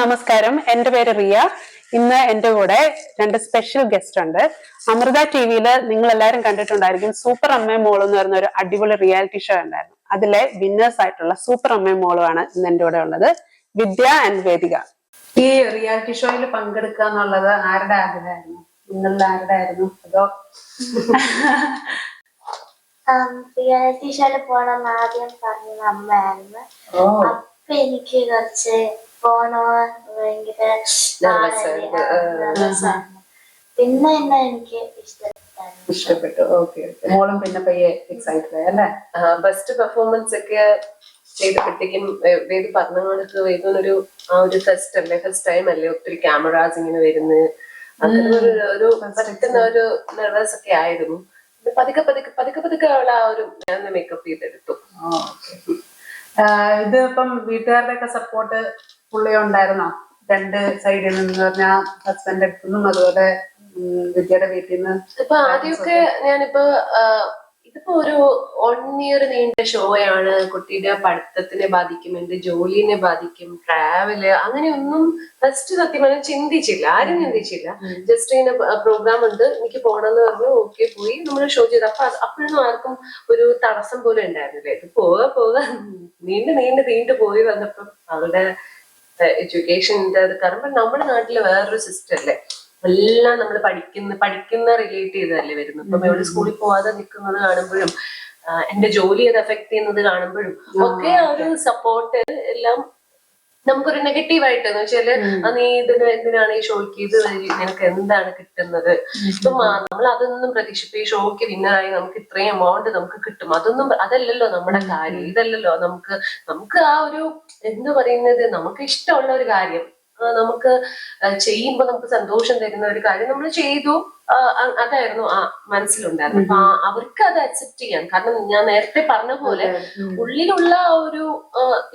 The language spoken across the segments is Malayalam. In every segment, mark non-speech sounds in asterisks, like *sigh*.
നമസ്കാരം. എന്റെ പേര് റിയ. ഇന്ന് എന്റെ കൂടെ രണ്ട് സ്പെഷ്യൽ ഗസ്റ്റ് ഉണ്ട്. അമൃത ടി വിയിൽ നിങ്ങൾ എല്ലാവരും കണ്ടിട്ടുണ്ടായിരിക്കും സൂപ്പർ അമ്മേ മോൾ എന്ന് പറയുന്ന ഒരു അടിപൊളി റിയാലിറ്റി ഷോ ഉണ്ടായിരുന്നു. അതിലെ വിന്നേഴ്സ് ആയിട്ടുള്ള സൂപ്പർ അമ്മേ മോളുമാണ് ഇന്ന് എന്റെ കൂടെ ഉള്ളത്. വിദ്യ ആൻഡ് വേദിക. ഈ റിയാലിറ്റി ഷോയിൽ പങ്കെടുക്കുക എന്നുള്ളത് ആരുടെ ആഗ്രഹമായിരുന്നു? നിങ്ങളുടെ ആരുടെ ആയിരുന്നു അതോ റിയാലിറ്റി ഷോയിൽ പോണം ആദ്യം പറഞ്ഞത് അമ്മയായിരുന്നു. അപ്പൊ എനിക്ക് കുറച്ച് പോണോ? ഭയങ്കര. പിന്നെ എന്നെ എനിക്ക് ഇഷ്ടപ്പെട്ടായിരുന്നു ഇഷ്ടപ്പെട്ടു. ഓക്കെ മോളും പിന്നെ പയ്യെ എക്സൈറ്റഡ് ആയി അല്ലേ? ബെസ്റ്റ് പെർഫോമൻസ് ഒക്കെ ചെയ്തപ്പോഴത്തേക്കും വേദി പറഞ്ഞു കൊടുത്ത് വേദനൊരു ആ ഒരു ഫസ്റ്റ് അല്ലേ? ഫസ്റ്റ് ടൈം അല്ലേ? ഒത്തിരി ക്യാമറാസ് ഇങ്ങനെ വരുന്ന അങ്ങനെ ഒരു ഒരു പറ്റുന്ന ഒരു നെർവസ് ഒക്കെ ആയിരുന്നു. പതുക്കെ പതുക്കെ പതുക്കെ പതുക്കെ അവൾ ആ ഒരു ഞാൻ മേക്കപ്പ് ചെയ്തെടുത്തു. ഇത് ഇപ്പം വീട്ടുകാരുടെ ഒക്കെ സപ്പോർട്ട് പുള്ളി ഉണ്ടായിരുന്നോ? രണ്ട് സൈഡിൽ നിന്ന് പറഞ്ഞാൽ ഹസ്ബൻഡ് അടുത്തുനിന്നും അതുപോലെ വിദ്യയുടെ വീട്ടിൽ നിന്ന് ഇപ്പൊ ആദ്യമൊക്കെ ഞാനിപ്പോ ഇതിപ്പോ ഒരു വൺ ഇയർ നീണ്ട ഷോയാണ് കുട്ടിയുടെ പഠിത്തത്തിനെ ബാധിക്കും എന്റെ ജോലിനെ ബാധിക്കും ട്രാവൽ അങ്ങനെയൊന്നും ഫസ്റ്റ് സത്യം പറഞ്ഞാൽ ചിന്തിച്ചില്ല. ആരും ചിന്തിച്ചില്ല. ജസ്റ്റ് ഇങ്ങനെ പ്രോഗ്രാം ഉണ്ട്. എനിക്ക് പോണെന്ന് പറഞ്ഞു ഓക്കെ പോയി. നമ്മൾ ഷോ ചെയ്തു. അപ്പൊ അപ്പോഴൊന്നും ആർക്കും ഒരു തടസ്സം പോലും ഉണ്ടായിരുന്നില്ല. ഇത് പോവാ പോവാ. നീണ്ട് നീണ്ട് നീണ്ടു പോയി വന്നപ്പം അവളുടെ എഡ്യൂക്കേഷന്റെ അത് കാരണം നമ്മുടെ നാട്ടിൽ വേറൊരു സിസ്റ്റം അല്ലേ? എല്ലാം നമ്മൾ പഠിക്കുന്ന പഠിക്കുന്ന റിലേറ്റ് ചെയ്തല്ലേ വരുന്നത്? ഇപ്പം എവിടെ സ്കൂളിൽ പോവാതെ നിൽക്കുന്നത് കാണുമ്പോഴും എന്റെ ജോലി അത് എഫക്ട് ചെയ്യുന്നത് കാണുമ്പോഴും ഒക്കെ ആ ഒരു സപ്പോർട്ട് എല്ലാം നമുക്കൊരു നെഗറ്റീവ് ആയിട്ട് എന്ന് വെച്ചാൽ ആ, നീ ഇതിന് എന്തിനാണ് ഈ ഷോയ്ക്ക് ഇത് വഴി നിനക്ക് എന്താണ് കിട്ടുന്നത്? ഇപ്പം നമ്മൾ അതൊന്നും പ്രതീക്ഷിക്കും ഈ ഷോയ്ക്ക് വിന്നറായി നമുക്ക് ഇത്രയും എമൗണ്ട് നമുക്ക് കിട്ടും. അതൊന്നും അതല്ലല്ലോ നമ്മുടെ കാര്യം. ഇതല്ലല്ലോ നമുക്ക് നമുക്ക് ആ ഒരു എന്ത് പറയുന്നത്? നമുക്ക് ഇഷ്ടമുള്ള ഒരു കാര്യം. നമുക്ക് ചെയ്യുമ്പോൾ നമുക്ക് സന്തോഷം തരുന്ന ഒരു കാര്യം നമ്മൾ ചെയ്തു. അതായിരുന്നു ആ മനസ്സിലുണ്ടായിരുന്നു അപ്പൊ അവർക്ക് അത് അക്സെപ്റ്റ് ചെയ്യാം. കാരണം ഞാൻ നേരത്തെ പറഞ്ഞ പോലെ ഉള്ളിലുള്ള ആ ഒരു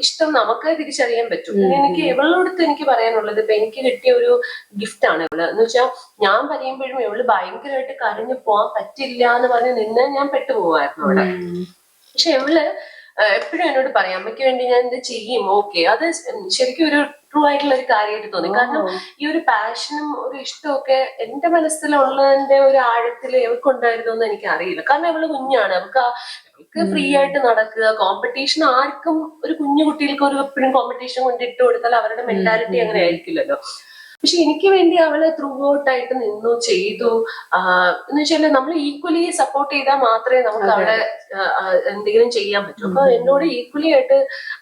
ഇഷ്ടം നമുക്ക് തിരിച്ചറിയാൻ പറ്റും. പിന്നെ എനിക്ക് ഇവളോടത്ത് എനിക്ക് പറയാനുള്ളത് ഇപ്പൊ എനിക്ക് കിട്ടിയ ഒരു ഗിഫ്റ്റ് ആണ് ഇവൾ. എന്ന് വെച്ചാൽ ഞാൻ പറയുമ്പോഴും ഇവൾ ഭയങ്കരമായിട്ട് കരഞ്ഞു പോവാൻ പറ്റില്ല എന്ന് പറഞ്ഞ് നിന്ന് ഞാൻ പെട്ടുപോവായിരുന്നു അവിടെ. പക്ഷെ ഇവൾ എപ്പോഴും എന്നോട് പറയാം അമ്മയ്ക്ക് വേണ്ടി ഞാൻ ഇത് ചെയ്യും. ഓക്കെ. അത് ശരിക്കും ഒരു ട്രൂ ആയിട്ടുള്ള ഒരു കാര്യമായിട്ട് തോന്നി. കാരണം ഈ ഒരു പാഷനും ഒരു ഇഷ്ടവും ഒക്കെ എന്റെ മനസ്സിലുള്ളതിന്റെ ഒരു ആഴത്തിൽ എവൾക്കുണ്ടായിരുന്നു എന്ന് എനിക്ക് അറിയില്ല കാരണം അവൾ കുഞ്ഞാണ്. അവൾക്ക് അവൾക്ക് ഫ്രീ ആയിട്ട് നടക്കുക കോമ്പറ്റീഷൻ ആർക്കും ഒരു കുഞ്ഞു കുട്ടികൾക്ക് ഒരു എപ്പോഴും കോമ്പറ്റീഷൻ കൊണ്ട് ഇട്ട് കൊടുത്താൽ അവരുടെ മെന്റാലിറ്റി അങ്ങനെ ആയിരിക്കില്ലല്ലോ പക്ഷെ എനിക്ക് വേണ്ടി അവൾ ത്രൂ ഔട്ട് ആയിട്ട് നിന്നു ചെയ്തു. എന്ന് വെച്ചാൽ നമ്മൾ ഈക്വലി സപ്പോർട്ട് ചെയ്താൽ മാത്രമേ നമുക്ക് അവളെ എന്തെങ്കിലും ചെയ്യാൻ പറ്റൂ. അപ്പൊ എന്നോട് ഈക്വലി ആയിട്ട്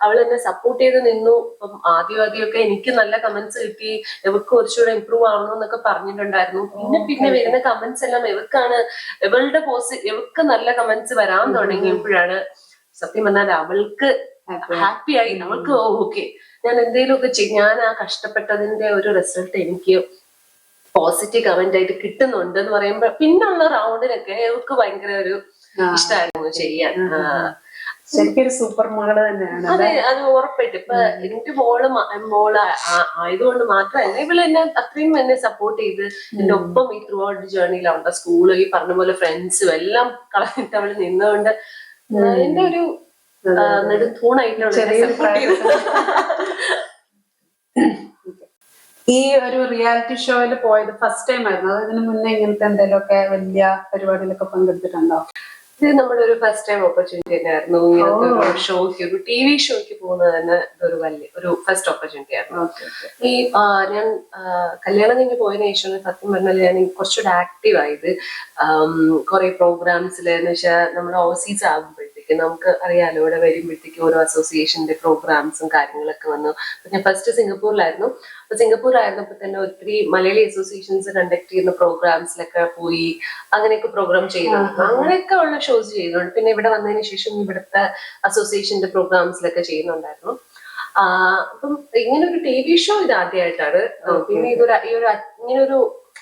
അവൾ എന്നെ സപ്പോർട്ട് ചെയ്ത് നിന്നു. ഇപ്പം ആദ്യം ആദ്യമൊക്കെ എനിക്ക് നല്ല കമന്റ്സ് കിട്ടി. എവർക്ക് കുറച്ചുകൂടെ ഇമ്പ്രൂവ് ആവണം എന്നൊക്കെ പറഞ്ഞിട്ടുണ്ടായിരുന്നു. പിന്നെ പിന്നെ വരുന്ന കമന്റ്സ് എല്ലാം എവർക്കാണ് ഇവളുടെ പോസ് എവർക്ക് നല്ല കമന്റ്സ് വരാൻ തുടങ്ങിയപ്പോഴാണ് സത്യം പറഞ്ഞാൽ അവൾക്ക് ഹാപ്പി ആയി. അവൾക്ക് ഓക്കെ ഞാൻ എന്തെങ്കിലുമൊക്കെ ചെയ്യും ഞാൻ ആ കഷ്ടപ്പെട്ടതിന്റെ ഒരു റിസൾട്ട് എനിക്ക് പോസിറ്റീവ് കമന്റ് ആയിട്ട് കിട്ടുന്നുണ്ട് എന്ന് പറയുമ്പോ പിന്നുള്ള റൗണ്ടിനൊക്കെ അവർക്ക് ഭയങ്കര ഒരു ഇഷ്ടമായിരുന്നു ചെയ്യാൻ. ശരിക്കൊരു സൂപ്പർ മോൾ തന്നെയാണ് അതെ അത് ഉറപ്പായിട്ട്. ഇപ്പൊ എന്റെ മോൾ മോൾ ആയതുകൊണ്ട് മാത്രമല്ല ഇവൾ എന്നെ അത്രയും എന്നെ സപ്പോർട്ട് ചെയ്ത് എന്റെ ഒപ്പം ഈ ത്രൂ ഔട്ട് ജേർണിയിൽ അവളുടെ സ്കൂൾ ഈ പറഞ്ഞ പോലെ ഫ്രണ്ട്സും എല്ലാം കളഞ്ഞിട്ട് അവൾ നിന്നുകൊണ്ട് എന്റെ ഒരു ഈ ഒരു റിയാലിറ്റി ഷോയിൽ പോയത് ഫസ്റ്റ് ടൈം ആയിരുന്നു. അത് ഇതിനു മുന്നേ ഇങ്ങനത്തെ എന്തെങ്കിലുമൊക്കെ വലിയ പരിപാടിയിലൊക്കെ പങ്കെടുത്തിട്ടുണ്ടോ? ഇത് നമ്മുടെ ഒരു ഫസ്റ്റ് ടൈം ഓപ്പർച്യൂണിറ്റി തന്നെയായിരുന്നു ഇങ്ങനത്തെ ഒരു ഷോയ്ക്ക് ഒരു ടി വി ഷോയ്ക്ക് പോകുന്നത് തന്നെ ഇതൊരു വലിയ ഒരു ഫസ്റ്റ് ഓപ്പർച്യൂണിറ്റി ആയിരുന്നു. ഈ ഞാൻ കല്യാണം കഴിഞ്ഞ് പോയതിനു ശേഷം സത്യം പറഞ്ഞാൽ ഞാൻ കുറച്ചുകൂടെ ആക്റ്റീവ് ആയത്. കുറെ പ്രോഗ്രാംസിൽ എന്ന് വെച്ചാൽ നമ്മുടെ ഓവർസീസ് ആകുമ്പോഴത്തേക്ക് നമുക്ക് അറിയാലോ. ഇവിടെ വരുമ്പോഴത്തേക്ക് ഓരോ അസോസിയേഷന്റെ പ്രോഗ്രാംസും കാര്യങ്ങളൊക്കെ വന്നു. അപ്പൊ ഞാൻ ഫസ്റ്റ് സിംഗപ്പൂരിലായിരുന്നു. അപ്പൊ സിംഗപ്പൂർ ആയിരുന്നപ്പോ തന്നെ ഒത്തിരി മലയാളി അസോസിയേഷൻസ് കണ്ടക്ട് ചെയ്യുന്ന പ്രോഗ്രാംസിലൊക്കെ പോയി അങ്ങനെയൊക്കെ പ്രോഗ്രാം ചെയ്യുന്നുണ്ട്. അങ്ങനെയൊക്കെ ഉള്ള ഷോസ് ചെയ്യുന്നുണ്ട്. പിന്നെ ഇവിടെ വന്നതിന് ശേഷം ഇവിടുത്തെ അസോസിയേഷന്റെ പ്രോഗ്രാംസിലൊക്കെ ചെയ്യുന്നുണ്ടായിരുന്നു. ആ, അപ്പം ഇങ്ങനെ ഒരു ടി വി ഷോ ഇത് ആദ്യമായിട്ടാണ് പിന്നെ ഇതൊരു ഈ ഒരു ഇങ്ങനൊരു ഇങ്ങനെ ഒരു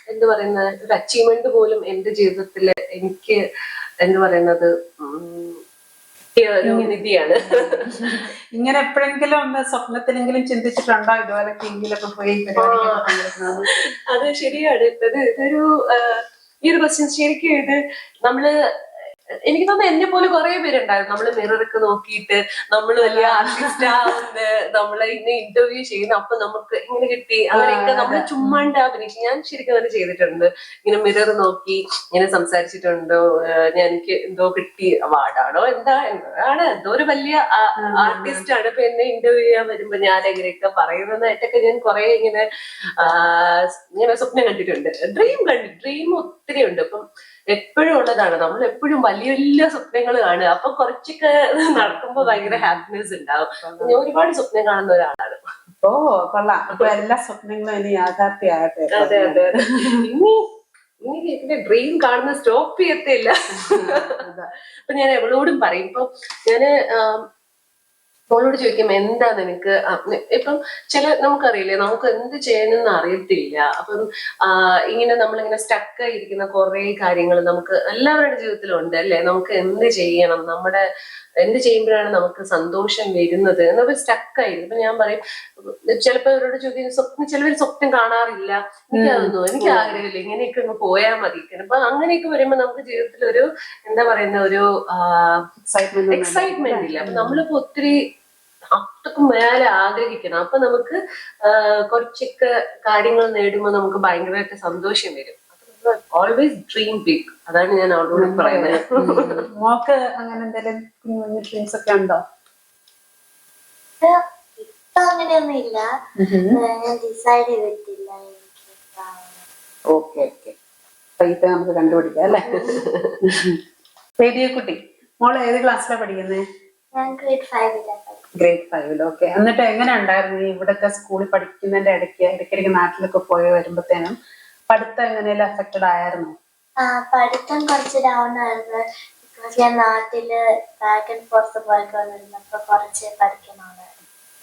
എന്ത് പറയുന്ന ഒരു അച്ചീവ്മെന്റ് പോലും എന്റെ ജീവിതത്തിൽ എനിക്ക് എന്ത് പറയുന്നത്? നിധിയാണ് *laughs* ഇങ്ങനെ. എപ്പോഴെങ്കിലും ഒന്ന് സ്വപ്നത്തിലെങ്കിലും ചിന്തിച്ചിട്ടുണ്ടോ ഇതുപോലെ ടീമിലൊക്കെ പോയി അത് ശരിയാണ്. ഇത് ഇതൊരു ഈ ഒരു ക്വസ്റ്റ്യൻ ശരിക്കും ഇത് നമ്മൾ എനിക്ക് തോന്നുന്നു എന്നെ പോലെ കുറെ പേരുണ്ടായിരുന്നു. നമ്മൾ മിററൊക്കെ നോക്കിയിട്ട് നമ്മൾ വലിയ ആർട്ടിസ്റ്റ് ആവുന്ന നമ്മളെ ഇന്ന് ഇന്റർവ്യൂ ചെയ്യുന്ന അപ്പൊ നമുക്ക് ഇങ്ങനെ കിട്ടി. അങ്ങനെയൊക്കെ നമ്മൾ ചുമ്മാണ്ട് അഭിനയിച്ചു. ഞാൻ ശരിക്കും അങ്ങനെ ചെയ്തിട്ടുണ്ട്. ഇങ്ങനെ മിറർ നോക്കി ഇങ്ങനെ സംസാരിച്ചിട്ടുണ്ടോ. ഞാൻ എനിക്ക് എന്തോ കിട്ടി. അവാർഡാണോ എന്താ ആണ് എന്തോ ഒരു വലിയ ആർട്ടിസ്റ്റ് ആണ്. ഇപ്പൊ എന്നെ ഇന്റർവ്യൂ ചെയ്യാൻ വരുമ്പോ ഞാൻ എങ്ങനെയൊക്കെ പറയുന്നതായിട്ടൊക്കെ ഞാൻ കുറെ ഇങ്ങനെ ഇങ്ങനെ സ്വപ്നം കണ്ടിട്ടുണ്ട്. ഡ്രീം കണ്ടു. ഡ്രീം ഒത്തിരി ഉണ്ട്. അപ്പം എപ്പോഴും ഉള്ളതാണ്. നമ്മൾ എപ്പോഴും വലിയ വലിയ സ്വപ്നങ്ങൾ കാണുക. അപ്പൊ കുറച്ചൊക്കെ നടക്കുമ്പോ ഭയങ്കര ഹാപ്പിനെസ് ഉണ്ടാവും. ഞാൻ ഒരുപാട് സ്വപ്നം കാണുന്ന ഒരാളാണ്. ഓ കൊള്ളാം. അപ്പൊ എല്ലാ സ്വപ്നങ്ങളും ഇനി യാഥാർത്ഥ്യമാകട്ടെ അതെ അതെ ഇനി ഇനി ഇതിന്റെ ഡ്രീം കാണുന്ന സ്റ്റോപ്പ് ചെയ്യത്തില്ല. അപ്പൊ ഞാൻ എവളോടും പറയും. ഇപ്പൊ ഞാൻ മോളോട് ചോദിക്കും എന്താ നിനക്ക്? ഇപ്പം ചില നമുക്കറിയില്ലേ നമുക്ക് എന്ത് ചെയ്യണമെന്ന് അറിയത്തില്ല. അപ്പം ഇങ്ങനെ നമ്മളിങ്ങനെ സ്റ്റക്ക് ആയിരിക്കുന്ന കുറെ കാര്യങ്ങൾ നമുക്ക് എല്ലാവരുടെ ജീവിതത്തിലും ഉണ്ട് അല്ലെ? നമുക്ക് എന്ത് ചെയ്യണം? നമ്മുടെ എന്ത് ചെയ്യുമ്പോഴാണ് നമുക്ക് സന്തോഷം വരുന്നത്? എന്നൊക്കെ സ്റ്റക്ക് ആയിരിക്കും. ഇപ്പൊ ഞാൻ പറയും ചിലപ്പോ അവരോട് ചോദിക്കും സ്വപ്നം ചിലവർ സ്വപ്നം കാണാറില്ല. എനിക്കതൊന്നും എനിക്ക് ആഗ്രഹമില്ല. ഇങ്ങനെയൊക്കെ ഒന്ന് പോയാൽ മതി. അപ്പൊ അങ്ങനെയൊക്കെ വരുമ്പോ നമുക്ക് ജീവിതത്തിൽ ഒരു എന്താ പറയുന്ന ഒരു എക്സൈറ്റ്മെന്റ് ഇല്ല. അപ്പൊ നമ്മളിപ്പോ ഒത്തിരി അത്രക്കും മേലെ ആഗ്രഹിക്കണം. അപ്പൊ നമുക്ക് കുറച്ചൊക്കെ കാര്യങ്ങൾ നേടുമ്പോൾ നമുക്ക് ഭയങ്കരമായിട്ട് സന്തോഷം വരും. ഓൾവേസ് ഡ്രീം ബിഗ് അതാണ് ഞാൻ അവളോട് പറയുന്നത്. മോക്ക് അങ്ങനെ എന്തെങ്കിലും ഡ്രീംസ് ഒക്കെ ഉണ്ടോ? ഇപ്പൊ അങ്ങനെയൊന്നും ഇല്ല ഞാൻ ഡിസൈഡ് ചെയ്തിട്ടില്ല. ഓക്കെ ഓക്കെ ഇത് നമുക്ക് കണ്ടുപിടിക്കാം അല്ലേ? പേടിയ *laughs* കുട്ടി മോൾ ഏത് ക്ലാസ്സിലാണ് പഠിക്കുന്നത് ഞാൻ ഗ്രേഡ് ഫൈവിലാണ് ഗ്രേഡ് ഫൈവിലോ ഓക്കെ എന്നിട്ട് എങ്ങനെ ഉണ്ടായിരുന്നു? ഈ ഇവിടത്തെ സ്കൂളിൽ പഠിക്കുന്നതിന്റെ ഇടയ്ക്ക് ഇടയ്ക്കിടയ്ക്ക് നാട്ടിലൊക്കെ പോയി വരുമ്പോഴത്തേനും പഠിത്തം എങ്ങനെയെങ്കിലും അഫക്റ്റഡ് ആയിരുന്നു പഠിത്തം കുറച്ച് ഡൗൺ ആയിരുന്നു. ബിക്കോസ് ഞാൻ നാട്ടിൽ ബാക്ക് ആൻഡ് ഫോർത്ത് പോയൊക്കെ വന്നിരുന്നപ്പോ കുറച്ച് പഠിക്കണമായിരുന്നു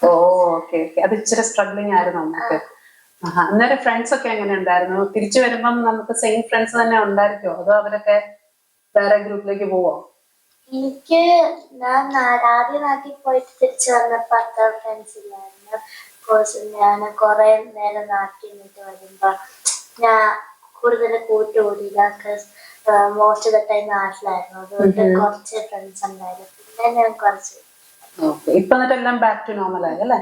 ഓ ഓക്കെ ഓക്കെ അത് ഇച്ചിരി സ്ട്രഗ്ലിംഗ് ആയിരുന്നു നമുക്ക്. അന്നേരം ഫ്രണ്ട്സ് ഒക്കെ എങ്ങനെ ഉണ്ടായിരുന്നു? തിരിച്ചു വരുമ്പം നമുക്ക് സെയിം ഫ്രണ്ട്സ് തന്നെ ഉണ്ടായിരിക്കുമോ അതോ അവരൊക്കെ വേറെ ഗ്രൂപ്പിലേക്ക് പോവോ? എനിക്ക് ഞാൻ ആദ്യം നാട്ടിൽ പോയിട്ട് തിരിച്ചു വന്നപ്പോ അത്ര ഫ്രണ്ട്സ് ഇല്ലായിരുന്നു. കോഴ്സ് ഞാൻ കുറെ നേരം നാട്ടിൽ നിന്നിട്ട് വരുമ്പോ ഞാൻ കൂടുതൽ കൂട്ടുകൂടിയില്ല മോസ്റ്റ് ഓഫ് ദ ടൈം നാട്ടിലായിരുന്നു. അതുകൊണ്ട് കുറച്ച് ഫ്രണ്ട്സ് ഉണ്ടായിരുന്നു. പിന്നെ ഞാൻ കുറച്ച് ഇപ്പൊ എന്നിട്ട് എല്ലാം ബാക്ക് ടു നോർമൽ ആയി അല്ലേ?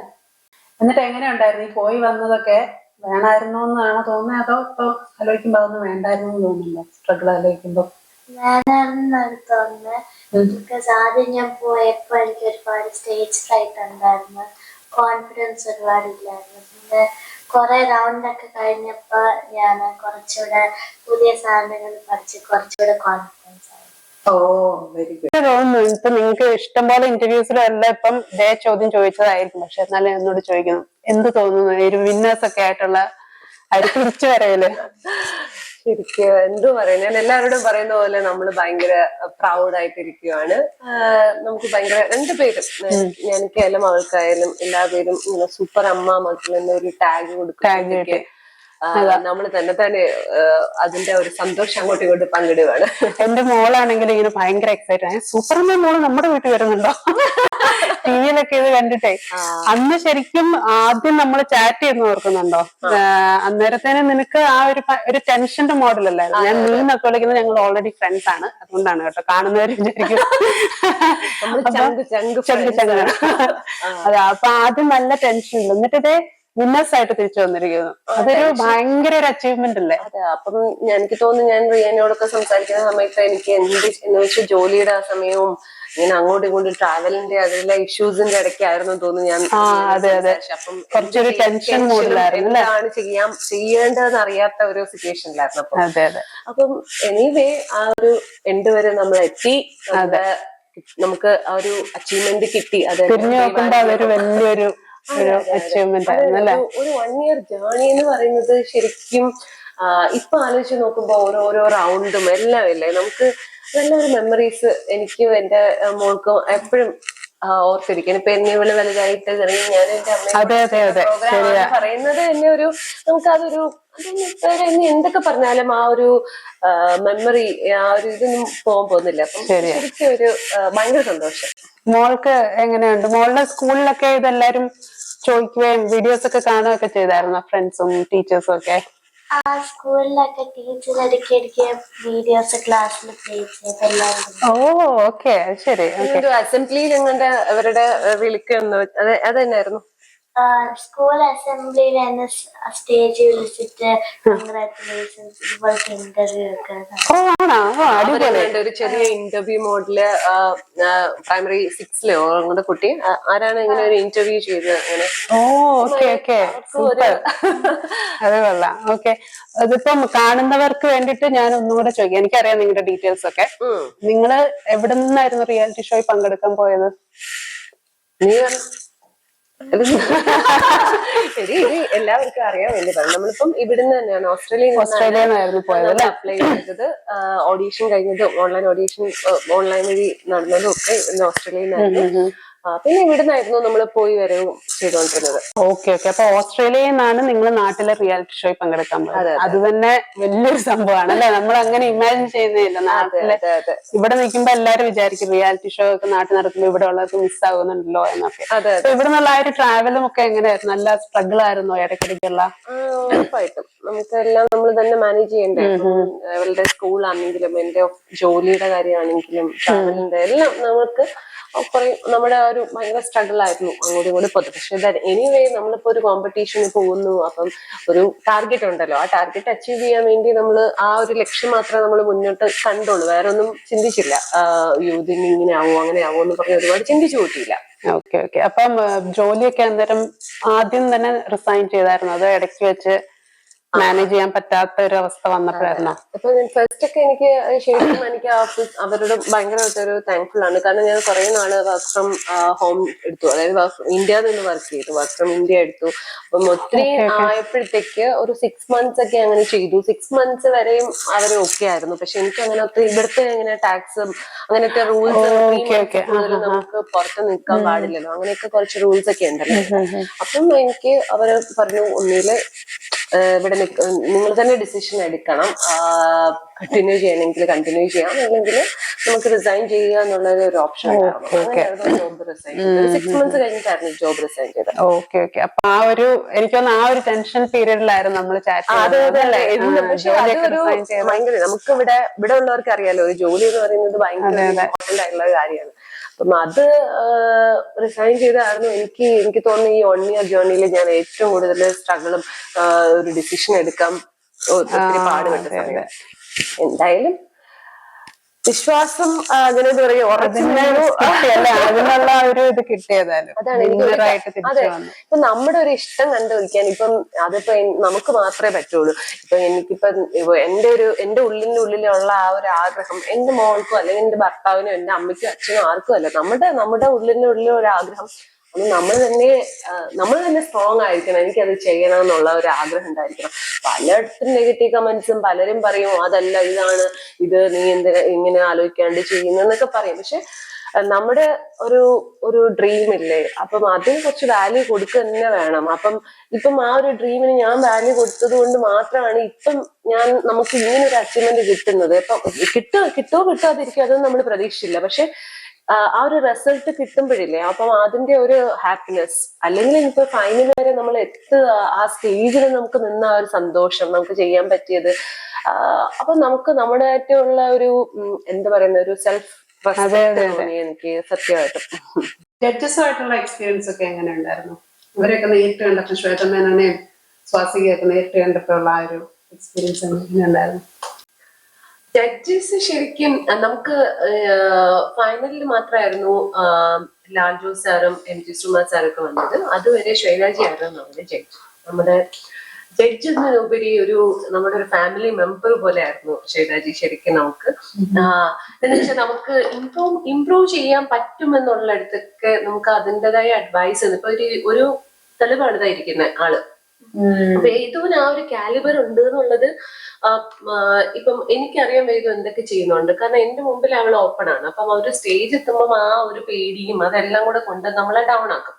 എന്നിട്ട് എങ്ങനെ ഉണ്ടായിരുന്നു? ഈ പോയി വന്നതൊക്കെ വേണമായിരുന്നു എന്നാണ് തോന്നുന്നത്? അതോ ഇപ്പൊ ആലോചിക്കുമ്പോ അതൊന്നും വേണ്ടായിരുന്നു എന്ന് തോന്നുന്നില്ല? സ്ട്രഗിൾ ആലോചിക്കുമ്പോ? ഞാനാണെന്നാണ് തോന്നുന്നത് ബിക്കോസ് ആദ്യം ഞാൻ പോയപ്പോ എനിക്ക് ഒരുപാട് സ്റ്റേജ് ഫ്രൈറ്റ് ഉണ്ടായിരുന്നു. കോൺഫിഡൻസ് ഒരുപാട് ഇല്ലായിരുന്നു പിന്നെ കുറെ റൗണ്ട് ഒക്കെ കഴിഞ്ഞപ്പോ ഞാൻ കുറച്ചുകൂടെ പുതിയ സാധനങ്ങൾ പഠിച്ച് കുറച്ചുകൂടെ കോൺഫിഡൻസ് ആയി. ഓ വെരി ഗുഡ് തോന്നുന്നു ഇപ്പൊ നിങ്ങൾക്ക് ഇഷ്ടം പോലെ ഇന്റർവ്യൂസിലെല്ലാം ഇപ്പം ഇതേ ചോദ്യം ചോദിച്ചതായിരിക്കും. പക്ഷെ എന്നാലും എന്നോട് ചോദിക്കുന്നു എന്ത് തോന്നുന്നു? ഒരു വിന്നേഴ്സ് ഒക്കെ ആയിട്ടുള്ള അരി തിരിച്ചു വരയിൽ ശരിക്കും എന്തോ പറയാം ഞാൻ എല്ലാവരോടും പറയുന്ന പോലെ നമ്മൾ ഭയങ്കര പ്രൗഡ് ആയിട്ടിരിക്കുകയാണ് നമുക്ക് ഭയങ്കര രണ്ടുപേരും ഞാൻ എനിക്കായാലും അവൾക്കായാലും എല്ലാവരും ഇങ്ങനെ സൂപ്പർ അമ്മ മക്കൾ എന്നൊരു ടാഗ് കൊടുക്കും. നമ്മൾ തന്നെ തന്നെ അതിന്റെ ഒരു സന്തോഷം അങ്ങോട്ടും ഇങ്ങോട്ട് പങ്കിടുകയാണ് എന്റെ മോളാണെങ്കിൽ ഇങ്ങനെ ഭയങ്കര എക്സൈറ്റഡ് ആണ് സൂപ്പർമാൻ മോൾ നമ്മുടെ വീട്ടിൽ വരുന്നുണ്ടോ? ടിവിയിലൊക്കെ ഇത് കണ്ടിട്ടേ. അന്ന് ശരിക്കും ആദ്യം നമ്മൾ ചാറ്റ് ചെയ്യുന്ന ഓർക്കുന്നുണ്ടോ? അന്നേരത്തേന് നിനക്ക് ആ ഒരു ഒരു ടെൻഷന്റെ മോഡൽ അല്ലായിരുന്നു. ഞാൻ നീന്നൊക്കെ വിളിക്കുന്നത് ഞങ്ങൾ ഓൾറെഡി ഫ്രണ്ട്സ് ആണ്. അതുകൊണ്ടാണ് കേട്ടോ. കാണുന്നവര് വിചാരിക്കും. ചങ്ക് ചങ്ക്. അതെ അപ്പൊ ആദ്യം നല്ല ടെൻഷൻ ഉണ്ട് എന്നിട്ട് വിന്നേഴ്സ് ആയിട്ട് തിരിച്ചു വന്നിരിക്കുന്നു. അതൊരു ഭയങ്കര ഒരു അച്ചീവ്മെന്റ് അല്ലേ? അതെ അപ്പം എനിക്ക് തോന്നുന്നു ഞാൻ റിയാനോടൊക്കെ സംസാരിക്കുന്ന സമയത്ത് എനിക്ക് എന്ത് എന്ന് വെച്ചാൽ ജോലിയുടെ ആ സമയവും ഇങ്ങനെ അങ്ങോട്ടും ഇങ്ങോട്ടും ട്രാവലിന്റെ അതിലുള്ള ഇഷ്യൂസിന്റെ ഇടയ്ക്കായിരുന്നു തോന്നുന്നു ഞാൻ അതെ, അതെ. സംസാരിച്ചത്. അപ്പം കുറച്ചൊരു ടെൻഷൻ? എന്താണ് ചെയ്യാൻ ചെയ്യേണ്ടതെന്ന് അറിയാത്ത ഒരു സിറ്റുവേഷനിലായിരുന്നു അപ്പം. അതെ അതെ. അപ്പം എനിവേ ആ ഒരു എൻഡ് വരെ നമ്മൾ എത്തി. നമുക്ക് ആ ഒരു അച്ചീവ്മെന്റ് കിട്ടി. അതെ തിരിഞ്ഞു നോക്കുമ്പോ അതൊരു വലിയൊരു ഒരു അച്ചീവ്മെന്റ് ആയിരുന്നു അല്ലെ? ഒരു- വൺ ഇയർ ജേണി എന്ന് പറയുന്നത് ശരിക്കും ഇപ്പൊ ആലോചിച്ച് നോക്കുമ്പോ ഓരോരോ റൗണ്ടും എല്ലാം ഇല്ലേ? നമുക്ക് നല്ലൊരു മെമ്മറീസ് എനിക്കും എന്റെ മോൾക്കും എപ്പോഴും ഓർത്തിരിക്കും. ഇപ്പൊ എന്നെ ഇവൾ വലുതായിട്ട് ഇറങ്ങി ഞാൻ എന്റെ അമ്മയെ പറയുന്നത് തന്നെ ഒരു നമുക്ക് അതൊരു എന്നെ എന്തൊക്കെ പറഞ്ഞാലും ആ ഒരു മെമ്മറി ആ ഒരു ഇതൊന്നും പോകാൻ പോകുന്നില്ല. അപ്പം ശരിക്കും ഒരു ഭയങ്കര സന്തോഷം. മോൾക്ക് എങ്ങനെയുണ്ട്? മോളുടെ സ്കൂളിലൊക്കെ ഇതെല്ലാരും ചോദിക്കുകയും വീഡിയോസ് ഒക്കെ കാണുകയൊക്കെ ചെയ്തായിരുന്നു ഫ്രണ്ട്സും ടീച്ചേഴ്സും ഒക്കെ? ആ സ്കൂളിലൊക്കെ ടീച്ചർ വീഡിയോസ് ക്ലാസ്സിൽ ഓ ഓക്കെ ശരി അസംബ്ലിയിൽ എങ്ങാണ്ട് അവരുടെ വിളിക്കുന്നു അത് അതെന്നായിരുന്നു? തന്നെയായിരുന്നു സ്കൂൾ അസംബ്ലിയിൽ എന്നെ സ്റ്റേജിൽ വിളിച്ചിട്ട് ഇന്റർവ്യൂ ഒക്കെ ഒരു ചെറിയ ഇന്റർവ്യൂ മോഡിൽ പ്രൈമറി സിക്സിലോ അങ്ങനത്തെ കുട്ടി. ആരാണ് ഇങ്ങനെ ഒരു ഇന്റർവ്യൂ ചെയ്തത് അങ്ങനെ? ഓ ഓക്കെ ഓക്കെ അത് കൊള്ളാം. ഓക്കെ അതിപ്പം കാണുന്നവർക്ക് വേണ്ടിട്ട് ഞാൻ ഒന്നുകൂടെ ചോദിക്കാം. എനിക്കറിയാം നിങ്ങളുടെ ഡീറ്റെയിൽസ് ഒക്കെ. നിങ്ങൾ എവിടെ നിന്നായിരുന്നു റിയാലിറ്റി ഷോയിൽ പങ്കെടുക്കാൻ പോയത്? നീ *laughs* ശരി ഇത് എല്ലാവർക്കും അറിയാൻ വേണ്ടി പറഞ്ഞു നമ്മളിപ്പം ഇവിടുന്ന് തന്നെയാണ് ഓസ്ട്രേലിയ ഓസ്ട്രേലിയന്നായിരുന്നു പോയത് അപ്ലൈ ചെയ്തത്. ഓഡീഷൻ കഴിഞ്ഞതും ഓൺലൈൻ ഓഡീഷൻ ഓൺലൈൻ വഴി നടന്നതും ഒക്കെ ഇന്ന് ഓസ്ട്രേലിയയിൽ നിന്നായിരുന്നു ആ, പിന്നെ ഇവിടുന്നായിരുന്നു നമ്മൾ പോയി വരവും ചെയ്തുകൊണ്ടിരുന്നത് ഓക്കെ ഓക്കെ. അപ്പൊ ഓസ്ട്രേലിയയിൽ നിന്നാണ് നിങ്ങൾ നാട്ടിലെ റിയാലിറ്റി ഷോയിൽ പങ്കെടുക്കാൻ പോകുന്നത് അതെ. അത്. തന്നെ വലിയൊരു സംഭവമാണ് അല്ലെ നമ്മൾ അങ്ങനെ ഇമാജിൻ ചെയ്യുന്നില്ല നാട്ടിലെ ഇവിടെ നിൽക്കുമ്പോ എല്ലാരും വിചാരിക്കും റിയാലിറ്റി ഷോ ഒക്കെ നാട്ടിൽ നടക്കുമ്പോ ഇവിടെ ഉള്ളത് മിസ് ആകുന്നുണ്ടല്ലോ എന്നൊക്കെ. അതെ അതെ. അപ്പൊ ഇവിടെ നിന്നുള്ള ആ ഒരു ട്രാവലും ഒക്കെ എങ്ങനെയായിരുന്നു? നല്ല സ്ട്രഗിൾ ആയിരുന്നു ഇടയ്ക്കിടയ്ക്കുള്ള? ഉറപ്പായിട്ടും. നമുക്കെല്ലാം നമ്മൾ തന്നെ മാനേജ് ചെയ്യേണ്ടത് അവളുടെ സ്കൂളാണെങ്കിലും എന്റെ ജോലിയുടെ കാര്യമാണെങ്കിലും ട്രാവലിന്റെ എല്ലാം നമുക്ക് കുറെ നമ്മുടെ ആ ഒരു ഭയങ്കര സ്ട്രഗിൾ ആയിരുന്നു അങ്ങോട്ടും ഇങ്ങോട്ടും പോയത് പക്ഷെ എനിവേ നമ്മളിപ്പോ ഒരു കോമ്പറ്റീഷന് പോകുന്നു. അപ്പം ഒരു ടാർഗറ്റ് ഉണ്ടല്ലോ. ആ ടാർഗറ്റ് അച്ചീവ് ചെയ്യാൻ വേണ്ടി നമ്മൾ ആ ഒരു ലക്ഷ്യം മാത്രമേ നമ്മൾ മുന്നോട്ട് കണ്ടുള്ളൂ. വേറെ ഒന്നും ചിന്തിച്ചില്ല. യൂതിന് ഇങ്ങനെ ആവോ അങ്ങനെ ആവോ എന്ന് പറഞ്ഞ് ഒരുപാട് ചിന്തിച്ചു കൂട്ടിയില്ല ഓക്കെ ഓക്കെ അപ്പം ജോലിയൊക്കെ അന്നേരം ആദ്യം തന്നെ റിസൈൻ ചെയ്തായിരുന്നു? അത് ഇടയ്ക്ക് വെച്ച് മാനേജ് ചെയ്യാൻ പറ്റാത്ത ഒരു അവസ്ഥ വന്നപ്പോഴായിരുന്നു അപ്പൊ ഫസ്റ്റ് ഒക്കെ എനിക്ക് ശരിക്കും എനിക്ക് അവരോട് ഭയങ്കരമായിട്ടൊരു താങ്ക്ഫുൾ ആണ്. കാരണം ഞാൻ കുറെ നാൾ വർക്ക് ഫ്രം ഹോം എടുത്തു. അതായത് ഇന്ത്യയിൽ നിന്ന് വർക്ക് ചെയ്തു. വർക്ക് ഫ്രം ഇന്ത്യ എടുത്തു. അപ്പം ഒത്തിരി ആയപ്പോഴത്തേക്ക് ഒരു സിക്സ് മന്ത്സ് ഒക്കെ അങ്ങനെ ചെയ്തു. സിക്സ് മന്ത്സ് വരെയും അവർ ഓക്കെ ആയിരുന്നു. പക്ഷെ എനിക്ക് അങ്ങനെ ഒത്തിരി ഇവിടുത്തെ ഇങ്ങനെ ടാക്സും അങ്ങനത്തെ റൂൾസ്. നമുക്ക് പുറത്ത് നിൽക്കാൻ പാടില്ലല്ലോ. അങ്ങനെയൊക്കെ കുറച്ച് റൂൾസ് ഒക്കെ ഉണ്ടല്ലോ? അപ്പം എനിക്ക് അവർ പറഞ്ഞു ഒന്നിൽ ഇവിടെ നിങ്ങൾ തന്നെ ഡിസിഷൻ എടുക്കണം. കണ്ടിന്യൂ ചെയ്യണമെങ്കിൽ കണ്ടിന്യൂ ചെയ്യാം. അല്ലെങ്കിൽ നമുക്ക് റിസൈൻ ചെയ്യുക എന്നുള്ളത് ഒരു option job resign six months കഴിഞ്ഞിട്ടായിരുന്നു job resign ചെയ്തത്. Okay okay. അപ്പൊ ആ ഒരു എനിക്ക് തോന്നുന്നു ആ ഒരു ടെൻഷൻ പീരീഡിലായിരുന്നു നമ്മൾ ഭയങ്കര നമുക്ക് ഇവിടെ ഇവിടെ ഉള്ളവർക്ക് അറിയാലോ ഒരു ജോലി എന്ന് പറയുന്നത് ഭയങ്കര ഇമ്പോർട്ടന്റ് ആയിട്ടുള്ള ഒരു കാര്യമാണ്. അപ്പം അത് റിസൈൻ ചെയ്തായിരുന്നു. എനിക്ക് എനിക്ക് തോന്നുന്നു ഈ വൺ ഇയർ ജേർണിയിൽ ഞാൻ ഏറ്റവും കൂടുതൽ സ്ട്രഗിളും ഒരു ഡിസിഷൻ എടുക്കാൻ ഒത്തിരി പാടുപെട്ട എന്തായാലും വിശ്വാസം അങ്ങനെ എന്താ. അതിനുള്ള ഒരു ഇത് കിട്ടിയതായാലും അതാണ് ഇപ്പൊ നമ്മുടെ ഒരു ഇഷ്ടം കണ്ടുപിടിക്കാൻ ഇപ്പം അതിപ്പോ നമുക്ക് മാത്രമേ പറ്റുള്ളൂ. ഇപ്പൊ എനിക്കിപ്പൊ എന്റെ ഒരു എന്റെ ഉള്ളിന്റെ ഉള്ളിലുള്ള ആ ഒരു ആഗ്രഹം എന്റെ മോൾക്കോ അല്ലെങ്കിൽ എന്റെ ഭർത്താവിനോ എന്റെ അമ്മയ്ക്കോ അച്ഛനോ ആർക്കും അല്ല. നമ്മുടെ നമ്മുടെ ഉള്ളിന്റെ ഉള്ളിലെ ഒരു ആഗ്രഹം അത് നമ്മൾ തന്നെ നമ്മൾ തന്നെ സ്ട്രോങ് ആയിരിക്കണം. എനിക്കത് ചെയ്യണം എന്നുള്ള ഒരു ആഗ്രഹം ഉണ്ടായിരിക്കണം. പലയിടത്തും നെഗറ്റീവ് കമന്റ്സും പലരും പറയും അതല്ല ഇതാണ് ഇത് നീ എന്ത് ഇങ്ങനെ ആലോചിക്കാണ്ട് ചെയ്യുന്നതെന്നൊക്കെ പറയും. പക്ഷെ നമ്മുടെ ഒരു ഒരു ഡ്രീം ഇല്ലേ അപ്പം അതിന് കുറച്ച് വാല്യൂ കൊടുക്കുക തന്നെ വേണം. അപ്പം ഇപ്പം ആ ഒരു ഡ്രീമിന് ഞാൻ വാല്യൂ കൊടുത്തത് കൊണ്ട് മാത്രമാണ് ഇപ്പം ഞാൻ നമുക്ക് ഇങ്ങനെ ഒരു അച്ചീവ്മെന്റ് കിട്ടുന്നത്. ഇപ്പം കിട്ടുക കിട്ടോ കിട്ടാതിരിക്കും അതൊന്നും നമ്മൾ പ്രതീക്ഷിച്ചില്ല. പക്ഷെ ആ ഒരു റിസൾട്ട് കിട്ടുമ്പോഴില്ലേ അപ്പം അതിന്റെ ഒരു ഹാപ്പിനെസ് അല്ലെങ്കിൽ ഇനിയിപ്പോ ഫൈനൽ വരെ നമ്മൾ എത്തുക ആ സ്റ്റേജിൽ നമുക്ക് നിന്ന ആ ഒരു സന്തോഷം നമുക്ക് ചെയ്യാൻ പറ്റിയത് അപ്പൊ നമുക്ക് നമ്മുടെ ആയിട്ടുള്ള ഒരു എന്താ പറയുന്ന ഒരു സെൽഫ്. എനിക്ക് സത്യമായിട്ടും. ജഡ്ജസ് ആയിട്ടുള്ള എക്സ്പീരിയൻസ് ഒക്കെ എങ്ങനെ ഉണ്ടായിരുന്നു? ഇവരെയൊക്കെ നേരിട്ട് കണ്ടപ്പോൾ ശ്വേതമേനോനെയും സ്വാസികയൊക്കെ നേരിട്ട് കണ്ടപ്പോഴുള്ള ആ ഒരു എക്സ്പീരിയൻസ് എങ്ങനെ ഉണ്ടായിരുന്നു? ജഡ്ജസ് ശരിക്കും നമുക്ക് ഫൈനലിൽ മാത്രമായിരുന്നു ലാൽജോ സാറും എം ജി സുമാർ സാറൊക്കെ വന്നത്. അതുവരെ ശൈലാജി ആയിരുന്നു നമ്മുടെ ജഡ്ജ് നമ്മുടെ ജഡ്ജ് എന്നതിനുപരി ഒരു നമ്മുടെ ഒരു ഫാമിലി മെമ്പർ പോലെ ആയിരുന്നു ശൈലാജി ശരിക്കും നമുക്ക്. എന്നുവെച്ചാൽ എന്ന് വെച്ചാൽ നമുക്ക് ഇംപ്രൂവ് ഇംപ്രൂവ് ചെയ്യാൻ പറ്റുമെന്നുള്ളിടത്തൊക്കെ നമുക്ക് അതിന്റെതായ അഡ്വൈസ് ഇപ്പൊ ഒരു ഒരു തെളിവാണിതായിരിക്കുന്ന ആൾ. അപ്പൊ ഏതോന് ആ ഒരു കാലിബർ ഉണ്ട് എന്നുള്ളത് ഇപ്പം എനിക്കറിയാൻ വേഗം എന്തൊക്കെ ചെയ്യുന്നുണ്ട്. കാരണം എന്റെ മുമ്പിൽ അവൾ ഓപ്പൺ ആണ്. അപ്പം ഒരു സ്റ്റേജ് എത്തുമ്പോൾ ആ ഒരു പേടിയും അതെല്ലാം കൂടെ കൊണ്ട് നമ്മളെ ഡൗൺ ആക്കും.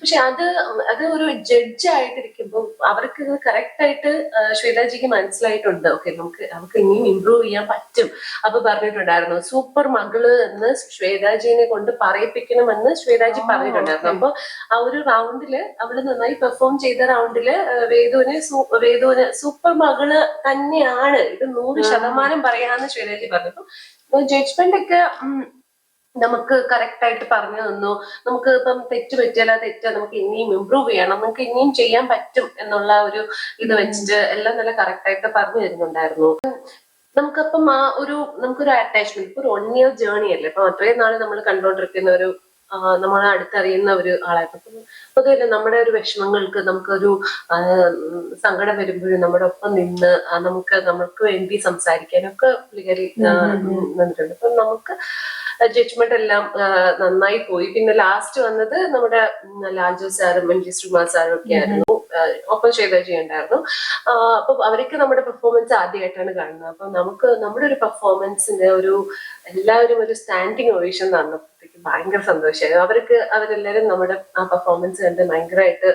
പക്ഷെ അത് അത് ഒരു ജഡ്ജ് ആയിട്ടിരിക്കുമ്പോൾ അവർക്ക് ഇത് കറക്റ്റ് ആയിട്ട് ശ്വേതാജിക്ക് മനസ്സിലായിട്ടുണ്ട്. ഓക്കെ നമുക്ക് നമുക്ക് ഇനിയും ഇമ്പ്രൂവ് ചെയ്യാൻ പറ്റും. അപ്പൊ പറഞ്ഞിട്ടുണ്ടായിരുന്നു സൂപ്പർ മകൾ എന്ന് ശ്വേതാജിനെ കൊണ്ട് പറയിപ്പിക്കണമെന്ന് ശ്വേതാജി പറഞ്ഞിട്ടുണ്ടായിരുന്നു. അപ്പൊ ആ ഒരു റൗണ്ടിൽ അവൾ നന്നായി പെർഫോം ചെയ്ത റൗണ്ടിൽ വേദുവിനെ വേദുവിനെ വേദുവിന് സൂപ്പർ മകൾ തന്നെയാണ് ഇത് നൂറ് ശതമാനം പറയാന്ന് ശ്വേതാജി പറഞ്ഞു. അപ്പൊ ജഡ്ജ്മെന്റ് ഒക്കെ നമുക്ക് കറക്റ്റ് ആയിട്ട് പറഞ്ഞു തന്നു. നമുക്ക് ഇപ്പം തെറ്റ് പറ്റിയാൽ ആ തെറ്റ് നമുക്ക് ഇനിയും ഇമ്പ്രൂവ് ചെയ്യണം. നമുക്ക് ഇനിയും ചെയ്യാൻ പറ്റും എന്നുള്ള ഒരു ഇത് വെച്ചിട്ട് എല്ലാം നല്ല കറക്റ്റ് ആയിട്ട് പറഞ്ഞു തരുന്നുണ്ടായിരുന്നു. നമുക്കപ്പം ആ ഒരു നമുക്കൊരു അറ്റാച്ച്മെന്റ് ഇപ്പൊ ഒരു വൺ ഇയർ ജേണി അല്ലേ? അപ്പൊ അത്രയും നാൾ നമ്മൾ കണ്ടുകൊണ്ടിരിക്കുന്ന ഒരു നമ്മളെ അടുത്തറിയുന്ന ഒരു ആളായിരുന്നു അപ്പം പൊതുവെ നമ്മുടെ ഒരു വിഷമങ്ങൾക്ക് നമുക്കൊരു സങ്കടം വരുമ്പോഴും നമ്മുടെ ഒപ്പം നിന്ന് നമുക്ക് നമുക്ക് വേണ്ടി സംസാരിക്കാനൊക്കെ പുള്ളിക്കാരി നിന്നിട്ടുണ്ട് അപ്പൊ നമുക്ക് ജഡ്ജ്മെന്റ് എല്ലാം നന്നായി പോയി. പിന്നെ ലാസ്റ്റ് വന്നത് നമ്മുടെ ലാൽജു സാറും മഞ്ജി ശ്രീമാ സാറും ഒക്കെ ആയിരുന്നു. ഓപ്പൺ ഒപ്പം ശ്വേതാജി ഉണ്ടായിരുന്നു അപ്പൊ അവരൊക്കെ നമ്മുടെ പെർഫോമൻസ് ആദ്യമായിട്ടാണ് കാണുന്നത്. അപ്പൊ നമുക്ക് നമ്മുടെ ഒരു പെർഫോമൻസിന് ഒരു എല്ലാവരും ഒരു സ്റ്റാൻഡിങ് ഒവേഷൻ തന്നപ്പോഴത്തേക്ക് ഭയങ്കര സന്തോഷമായിരുന്നു അവർക്ക് അവരെല്ലാവരും നമ്മുടെ ആ പെർഫോമൻസ് കണ്ട് ഭയങ്കരമായിട്ട്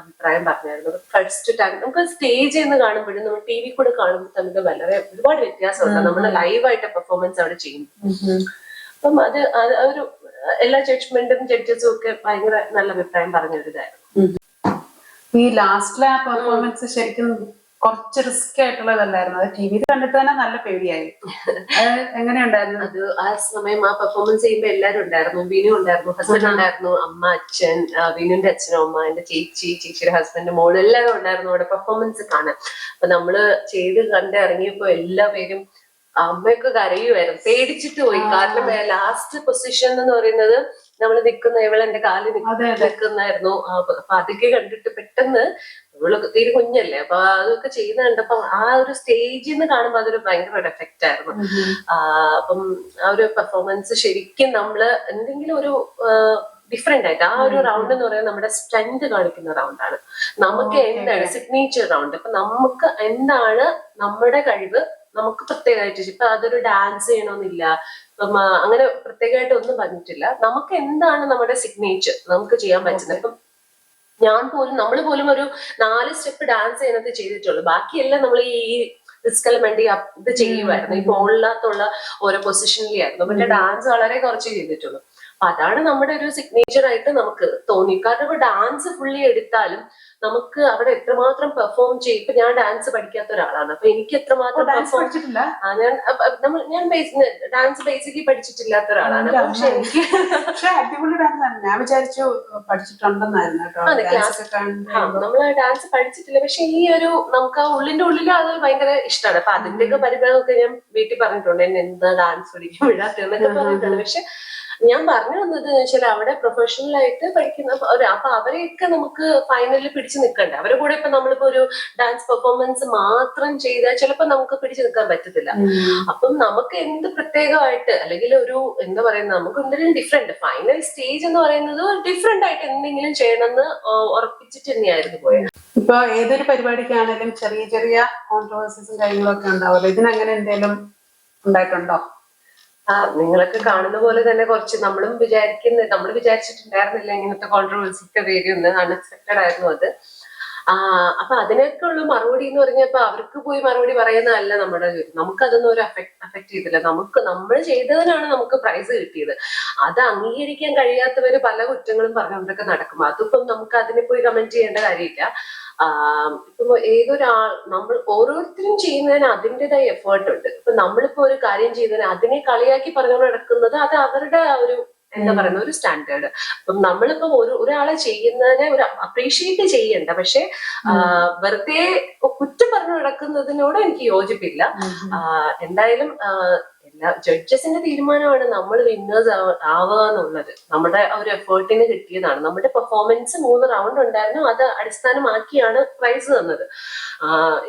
അഭിപ്രായം പറഞ്ഞായിരുന്നു. ഫസ്റ്റ് ടൈം നമുക്ക് സ്റ്റേജിൽ നിന്ന് കാണുമ്പോഴും നമ്മൾ ടി വി കൂടെ കാണുമ്പോൾ തമ്മിൽ വളരെ ഒരുപാട് വ്യത്യാസമുണ്ട്. നമ്മുടെ ലൈവായിട്ട് പെർഫോമൻസ് അവിടെ ചെയ്യും അപ്പം അത് ഒരു എല്ലാ ജഡ്ജ്മെന്റും ജഡ്ജസും ഒക്കെ ഭയങ്കര നല്ല അഭിപ്രായം പറഞ്ഞൊരിതായിരുന്നു ഈ ലാസ്റ്റിലെ ആ പെർഫോമൻസ് ശരിക്കും കുറച്ച് റിസ്ക് ആയിട്ടുള്ളതല്ലായിരുന്നു. അത് ടി വിയിൽ കണ്ടിട്ട് തന്നെ നല്ല പേടിയായി. എങ്ങനെയുണ്ടായിരുന്നു അത് ആ സമയം ആ പെർഫോമൻസ് ചെയ്യുമ്പോൾ എല്ലാവരും ഉണ്ടായിരുന്നു. വിനു ഉണ്ടായിരുന്നു ഹസ്ബൻഡ് ഉണ്ടായിരുന്നു അമ്മ അച്ഛൻ വിനുവിന്റെ അച്ഛനും അമ്മ എന്റെ ചേച്ചി ചേച്ചിയുടെ ഹസ്ബൻഡ് മോൾ എല്ലാവരും ഉണ്ടായിരുന്നു അവിടെ പെർഫോമൻസ് കാണാൻ. അപ്പൊ നമ്മൾ ചെയ്ത് കണ്ട് ഇറങ്ങിയപ്പോ എല്ലാ പേരും അമ്മയൊക്കെ കരയുമായിരുന്നു പേടിച്ചിട്ട് പോയി. കാരണം ലാസ്റ്റ് പൊസിഷൻ എന്ന് പറയുന്നത് നമ്മൾ നിൽക്കുന്ന ഇവൾ എന്റെ അതെ. നിൽക്കുന്നായിരുന്നു. അപ്പൊ അതൊക്കെ കണ്ടിട്ട് പെട്ടെന്ന് ഇവൾ തീരെ കുഞ്ഞല്ലേ. അപ്പൊ അതൊക്കെ ചെയ്യുന്ന കണ്ടപ്പോ ആ ഒരു സ്റ്റേജിൽ നിന്ന് കാണുമ്പോൾ അതൊരു ഭയങ്കര ഒരു എഫക്റ്റ് ആയിരുന്നു. അപ്പം ആ ഒരു പെർഫോമൻസ് ശരിക്കും നമ്മൾ എന്തെങ്കിലും ഒരു ഡിഫറെന്റ് ആയിട്ട് ആ ഒരു റൗണ്ട് എന്ന് പറയുന്നത് നമ്മുടെ സ്ട്രെങ്ത് കാണിക്കുന്ന റൗണ്ടാണ് നമുക്ക് എന്താണ് സിഗ്നേച്ചർ റൗണ്ട് അപ്പൊ നമുക്ക് എന്താണ് നമ്മുടെ കഴിവ് നമുക്ക് പ്രത്യേകമായിട്ട് ഇപ്പൊ അതൊരു ഡാൻസ് ചെയ്യണമെന്നില്ല അങ്ങനെ പ്രത്യേകമായിട്ട് ഒന്നും പറഞ്ഞിട്ടില്ല. നമുക്ക് എന്താണ് നമ്മുടെ സിഗ്നേച്ചർ നമുക്ക് ചെയ്യാൻ പറ്റുന്നത്? ഇപ്പം ഞാൻ പോലും നമ്മൾ പോലും ഒരു നാല് സ്റ്റെപ്പ് ഡാൻസ് ചെയ്യുന്നത് ചെയ്തിട്ടുള്ളൂ. ബാക്കിയെല്ലാം നമ്മൾ ഈ റിസ്ക് എലമെന്റ് ഇത് ചെയ്യുമായിരുന്നു ഈ ഫോണിനകത്തുള്ള ഓരോ പൊസിഷനിലായിരുന്നു പക്ഷെ ഡാൻസ് വളരെ കുറച്ച് ചെയ്തിട്ടുള്ളൂ. അതാണ് നമ്മുടെ ഒരു സിഗ്നേച്ചർ ആയിട്ട് നമുക്ക് തോന്നി. കാരണം ഇപ്പൊ ഡാൻസ് ഫുള്ളി എടുത്താലും നമുക്ക് അവിടെ എത്രമാത്രം പെർഫോം ചെയ്യും ഇപ്പൊ ഞാൻ ഡാൻസ് പഠിക്കാത്ത ഒരാളാണ്. അപ്പൊ എനിക്ക് എത്രമാത്രം പെർഫോം ഞാൻ നമ്മൾ ഞാൻ ഡാൻസ് ബേസിക്കലി പഠിച്ചിട്ടില്ലാത്ത ഒരാളാണ്. പക്ഷെ എനിക്ക് പക്ഷെ അടിപൊളി ഞാൻ വിചാരിച്ചു പഠിച്ചിട്ടുണ്ടെന്നായിരുന്നു കേട്ടോ. ഒക്കെ ആ, ഡാൻസ് പഠിച്ചിട്ടില്ല. പക്ഷെ ഈ ഒരു നമുക്ക് ആ ഉള്ളിന്റെ ഉള്ളിൽ അത് ഭയങ്കര ഇഷ്ടമാണ് അപ്പൊ അതിന്റെയൊക്കെ പരിപാടികളൊക്കെ ഞാൻ വീട്ടിൽ പറഞ്ഞിട്ടുണ്ട്. എന്നെ എന്താ ഡാൻസ് പഠിക്കാൻ വിടാത്തെന്നൊക്കെ പറഞ്ഞിട്ടുണ്ട്. പക്ഷെ ഞാൻ പറഞ്ഞു വന്നത് വെച്ചാൽ അവിടെ പ്രൊഫഷണൽ ആയിട്ട് പഠിക്കുന്ന ഒരു അപ്പൊ അവരെയൊക്കെ നമുക്ക് ഫൈനലിൽ പിടിച്ചു നിൽക്കണ്ടേ അവരെ കൂടെ ഇപ്പൊ നമ്മളിപ്പോ ഒരു ഡാൻസ് പെർഫോമൻസ് മാത്രം ചെയ്താൽ ചിലപ്പോൾ നമുക്ക് പിടിച്ചു നിൽക്കാൻ പറ്റത്തില്ല. അപ്പം നമുക്ക് എന്ത് പ്രത്യേകമായിട്ട് അല്ലെങ്കിൽ ഒരു എന്താ പറയുന്നത് നമുക്ക് എന്തെങ്കിലും ഡിഫറെന്റ് ഫൈനൽ സ്റ്റേജ് എന്ന് പറയുന്നത് ഡിഫറെന്റ് ആയിട്ട് എന്തെങ്കിലും ചെയ്യണമെന്ന് ഉറപ്പിച്ചിട്ട് തന്നെയായിരുന്നു പോയത് ഇപ്പൊ ഏതൊരു പരിപാടിക്കാണെങ്കിലും ചെറിയ ചെറിയ കോൺട്രവേഴ്സും കാര്യങ്ങളൊക്കെ ഉണ്ടാവുമല്ലോ? ഇതിനങ്ങനെ എന്തെങ്കിലും ഉണ്ടായിട്ടുണ്ടോ? നിങ്ങളൊക്കെ കാണുന്ന പോലെ തന്നെ കുറച്ച് നമ്മളും വിചാരിക്കുന്ന നമ്മൾ വിചാരിച്ചിട്ടുണ്ടായിരുന്നില്ല ഇങ്ങനത്തെ കോൺട്രവേഴ്സിയൊക്കെ വരുമെന്ന് അൺഎക്സ്പെക്ടഡ് ആയിരുന്നു അത്. അപ്പൊ അതിനൊക്കെ ഉള്ള മറുപടി എന്ന് പറഞ്ഞപ്പോ അവർക്ക് പോയി മറുപടി പറയുന്നതല്ല നമ്മുടെ നമുക്കതൊന്നും ഒരു അഫക്ട് അഫക്ട് ചെയ്തില്ല. നമുക്ക് നമ്മൾ ചെയ്തതിനാണ് നമുക്ക് പ്രൈസ് കിട്ടിയത്. അത് അംഗീകരിക്കാൻ കഴിയാത്തവര് പല കുറ്റങ്ങളും പറഞ്ഞുകൊണ്ടൊക്കെ നടക്കും. അതിപ്പം നമുക്ക് അതിനെ പോയി കമന്റ് ചെയ്യേണ്ട കാര്യമില്ല. ഇപ്പൊ ഏതൊരാൾ നമ്മൾ ഓരോരുത്തരും ചെയ്യുന്നതിന് അതിന്റെതായ എഫേർട്ട് ഉണ്ട്. ഇപ്പൊ നമ്മളിപ്പോ ഒരു കാര്യം ചെയ്തതിന് അതിനെ കളിയാക്കി പറഞ്ഞു നടക്കുന്നത് അത് അവരുടെ ഒരു എന്താ പറയുന്ന ഒരു സ്റ്റാൻഡേർഡ് അപ്പം നമ്മളിപ്പോ ഒരു ഒരാളെ ചെയ്യുന്നതിനെ ഒരു അപ്രീഷിയേറ്റ് ചെയ്യണ്ട. പക്ഷെ വെറുതെ കുറ്റം പറഞ്ഞു നടക്കുന്നതിനോട് എനിക്ക് യോജിപ്പില്ല. എന്തായാലും ജഡ്ജസിന്റെ തീരുമാനമാണ് നമ്മൾ വിന്നേഴ്സ് ആവുക എന്നുള്ളത്. നമ്മുടെ ഒരു എഫേർട്ടിന് കിട്ടിയതാണ്. നമ്മുടെ പെർഫോമൻസ് മൂന്ന് റൗണ്ട് ഉണ്ടായിരുന്നു. അത് അടിസ്ഥാനമാക്കിയാണ് പ്രൈസ് തന്നത്.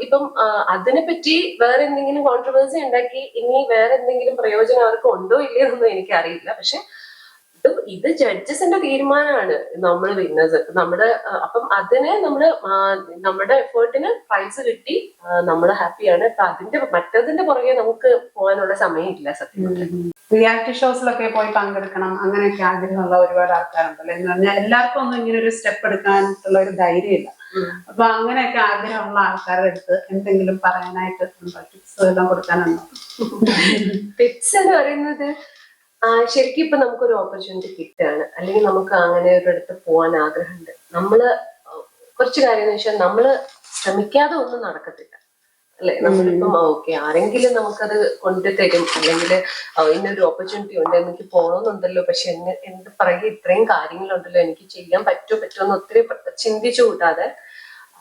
ഇപ്പം അതിനെപ്പറ്റി വേറെ എന്തെങ്കിലും കോൺട്രവേഴ്സി ഉണ്ടാക്കി ഇനി വേറെ എന്തെങ്കിലും പ്രയോജനം അവർക്ക് ഉണ്ടോ ഇല്ലയോ എന്നൊന്നും എനിക്കറിയില്ല. പക്ഷെ ഇത് ഇത് ജഡ്ജസിന്റെ തീരുമാനമാണ് നമ്മൾ വിന്നേഴ്സ് നമ്മുടെ അപ്പം അതിന് നമ്മൾ നമ്മുടെ എഫേർട്ടിന് പ്രൈസ് കിട്ടി നമ്മൾ ഹാപ്പിയാണ്. അപ്പൊ അതിന്റെ മറ്റതിന്റെ പുറകെ നമുക്ക് പോകാനുള്ള സമയമില്ല സത്യം. റിയാലിറ്റി ഷോസിലൊക്കെ പോയി പങ്കെടുക്കണം. അങ്ങനെയൊക്കെ ആഗ്രഹമുള്ള ഒരുപാട് ആൾക്കാരുണ്ടല്ലോ എന്ന് പറഞ്ഞാൽ എല്ലാവർക്കും ഒന്നും ഇങ്ങനെ ഒരു സ്റ്റെപ്പ് എടുക്കാനുള്ള ഒരു ധൈര്യമില്ല. അപ്പൊ അങ്ങനെയൊക്കെ ആഗ്രഹമുള്ള ആൾക്കാരുടെ അടുത്ത് എന്തെങ്കിലും പറയാനായിട്ട് ടിപ്സ് എല്ലാം കൊടുക്കാനുണ്ടോ? *laughs* ടിപ്സ് എന്ന് പറയുന്നത് ശരിക്കും ഇപ്പൊ നമുക്കൊരു ഓപ്പർച്യൂണിറ്റി കിട്ടുകയാണ്. അല്ലെങ്കിൽ നമുക്ക് അങ്ങനെ ഒരു അടുത്ത് പോകാൻ ആഗ്രഹമുണ്ട്. നമ്മൾ കുറച്ച് കാര്യം എന്ന് വെച്ചാൽ നമ്മൾ ശ്രമിക്കാതെ ഒന്നും നടക്കത്തില്ല. അല്ലെ? നമ്മളിപ്പം ഓക്കെ ആരെങ്കിലും നമുക്കത് കൊണ്ടുതരും. അല്ലെങ്കിൽ ഇന്നൊരു ഓപ്പർച്യൂണിറ്റി ഉണ്ട് എനിക്ക് പോകണമെന്നുണ്ടല്ലോ പക്ഷെ എന്നെ എന്ത് പറയുക ഇത്രയും കാര്യങ്ങളുണ്ടല്ലോ. എനിക്ക് ചെയ്യാൻ പറ്റുമോ പറ്റുമോ എന്ന് ഒത്തിരി ചിന്തിച്ചു കൂട്ടാതെ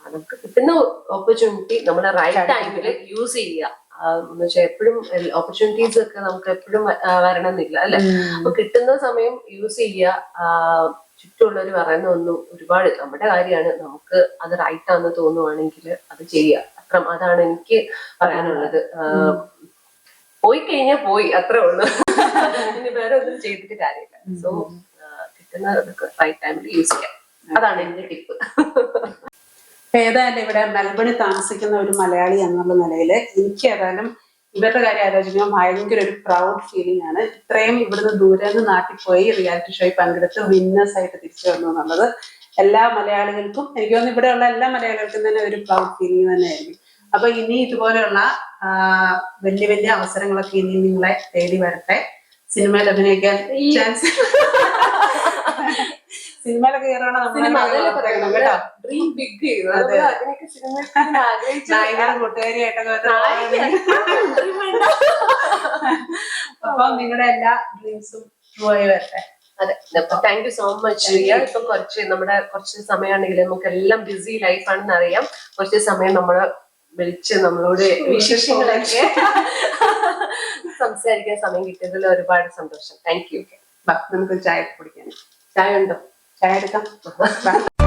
നമുക്ക് കിട്ടുന്ന ഓപ്പർച്യൂണിറ്റി നമ്മൾ റൈറ്റ് ടൈമിൽ യൂസ് ചെയ്യുക. എന്ന് വെച്ചാൽ എപ്പോഴും ഓപ്പർച്യൂണിറ്റീസ് ഒക്കെ നമുക്ക് എപ്പോഴും വരണമെന്നില്ല അല്ലെ? അപ്പൊ കിട്ടുന്ന സമയം യൂസ് ചെയ്യുക ചുറ്റുമുള്ളവർ പറയുന്ന ഒന്നും ഒരുപാട് നമ്മുടെ കാര്യമാണ്. നമുക്ക് അത് റൈറ്റ് ആണെന്ന് തോന്നുവാണെങ്കിൽ അത് ചെയ്യുക അത്ര അതാണ് എനിക്ക് പറയാനുള്ളത്. പോയി കഴിഞ്ഞാൽ പോയി അത്രേ ഉള്ളൂ. ഇനി വേറെ ഒന്നും ചെയ്തിട്ട് കാര്യമില്ല. സോ കിട്ടുന്ന റൈറ്റ് ടൈമിൽ യൂസ് ചെയ്യാം. അതാണ് എന്റെ ടിപ്പ് ഏതായാലും ഇവിടെ മെൽബണിൽ താമസിക്കുന്ന ഒരു മലയാളി എന്നുള്ള നിലയിൽ എനിക്ക് ഏതായാലും ഇവരുടെ കാര്യം ആലോചിക്കുമ്പോൾ ഭയങ്കര ഒരു പ്രൗഡ് ഫീലിംഗ് ആണ്. ഇത്രയും ഇവിടുന്ന് ദൂരെ നിന്ന് നാട്ടിൽ പോയി റിയാലിറ്റി ഷോയിൽ പങ്കെടുത്ത് വിന്നേഴ്സ് ആയിട്ട് തിരിച്ചു വന്നു എന്നുള്ളത് എല്ലാ മലയാളികൾക്കും എനിക്ക് തോന്നുന്നു ഇവിടെയുള്ള എല്ലാ മലയാളികൾക്കും തന്നെ ഒരു പ്രൗഡ് ഫീലിംഗ് തന്നെയായിരിക്കും. അപ്പൊ ഇനി ഇതുപോലെയുള്ള വലിയ വലിയ അവസരങ്ങളൊക്കെ ഇനി നിങ്ങളെ തേടി വരട്ടെ. സിനിമയിൽ അഭിനയിക്കാൻ ചാൻസ് സിനിമയിലൊക്കെ ഡ്രീം ബിഗ് അതിനൊക്കെ സിനിമ ആഗ്രഹിച്ചു കൂട്ടുകാരിയായിട്ടൊക്കെ *laughs* അപ്പൊ നിങ്ങളുടെ എല്ലാ ഡ്രീംസും ആയി വരട്ടെ. അതെ. Thank you so much Riya ഇപ്പൊ കുറച്ച് നമ്മുടെ കുറച്ച് സമയമാണെങ്കിൽ നമുക്ക് എല്ലാം ബിസി ലൈഫാണെന്ന് അറിയാം കുറച്ച് സമയം നമ്മൾ വിളിച്ച് നമ്മളോട് വിശേഷങ്ങളൊക്കെ *laughs* സംസാരിക്കാൻ സമയം കിട്ടിയതിൽ ഒരുപാട് സന്തോഷം. താങ്ക് യു നമുക്ക് ചായ കുടിക്കാൻ ചായ ഉണ്ടോ? ചായ എടുക്കാം ബാ.